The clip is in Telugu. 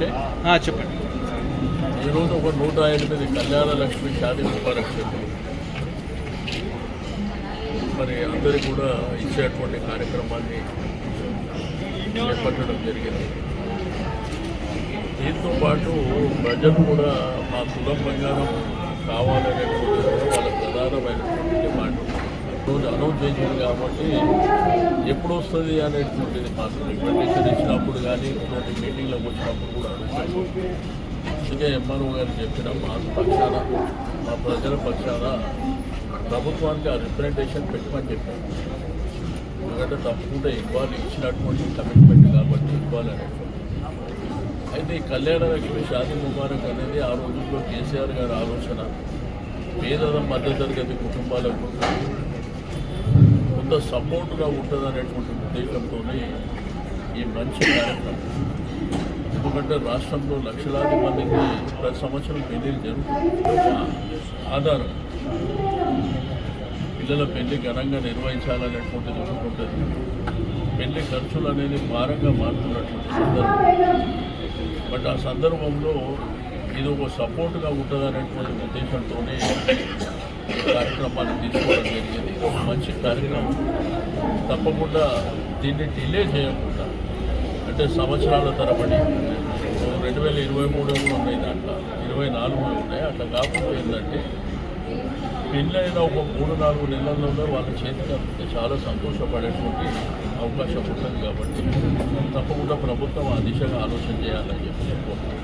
ఓకే. చెప్పండి. ఈరోజు ఒక నూట ఎనిమిది కళ్యాణ లక్ష్మి షాదీ చెప్పి మరి అందరికీ కూడా ఇచ్చేటువంటి కార్యక్రమాన్ని చేపట్టడం జరిగింది. దీంతో పాటు ప్రజలు కూడా మా కులం బంగారం కావాలనేటువంటి వాళ్ళ ప్రధానమైనటువంటి రోజు అనౌన్స్ చేసింది కాబట్టి ఎప్పుడు వస్తుంది అనేటువంటిది మాకు రికమెండేషన్ ఇచ్చినప్పుడు కానీ ఇటువంటి మీటింగ్లకు వచ్చినప్పుడు కూడా అడుగుతాం అందుకే ఎంఆర్ఓ గారు చెప్పిన మా పక్షాన మా ప్రజల పక్షాన ప్రభుత్వానికి ఆ రిప్రజెంటేషన్ పెట్టమని చెప్పారు. ఎందుకంటే తప్పకుండా ఇవ్వాలి ఇచ్చినటువంటి కమిట్మెంట్ కాబట్టి ఇవ్వాలి అయితే ఈ కళ్యాణ లక్ష్మి షాదీ ముబారక్ అనేది ఆ రోజుల్లో కేసీఆర్ గారి ఆలోచన. పేద మధ్యతరగతి కుటుంబాలకు కొంత సపోర్ట్గా ఉంటుంది అనేటువంటి ఉద్దేశంతోనే ఈ మంచి కార్యక్రమం. ఎందుకంటే రాష్ట్రంలో లక్షలాది మందికి ప్రతి సంవత్సరం పెళ్ళిళ్ళు జరుగుతుంది ఆధారం. పిల్లల పెళ్ళి ఘనంగా నిర్వహించాలనేటువంటి జరుగుతుంటుంది ఉంటుంది పెళ్ళి ఖర్చులు అనేది భారంగా మారుతున్నటువంటి సందర్భం. బట్ ఆ సందర్భంలో ఇది ఒక సపోర్ట్గా ఉంటుంది అనేటువంటి ఉద్దేశంతోనే కార్యక్రమాన్ని తీసుకోవడం జరిగింది. మంచి కార్యక్రమం. తప్పకుండా దీన్ని డిలే చేయకుండా అంటే సంవత్సరాల తరబడి రెండు వేల ఇరవై మూడు ఉన్నాయి దాంట్లో ఇరవై నాలుగు ఉన్నాయి. అట్లా కాకుండా ఏంటంటే పెళ్ళైన ఒక మూడు నాలుగు నెలల్లోనే వాళ్ళ చేతికి అందితే చాలా సంతోషపడేటువంటి అవకాశం ఉంటుంది కాబట్టి తప్పకుండా ప్రభుత్వం ఆ దిశగా ఆలోచన చేయాలని చెప్పి చెప్పుకుంటున్నాను.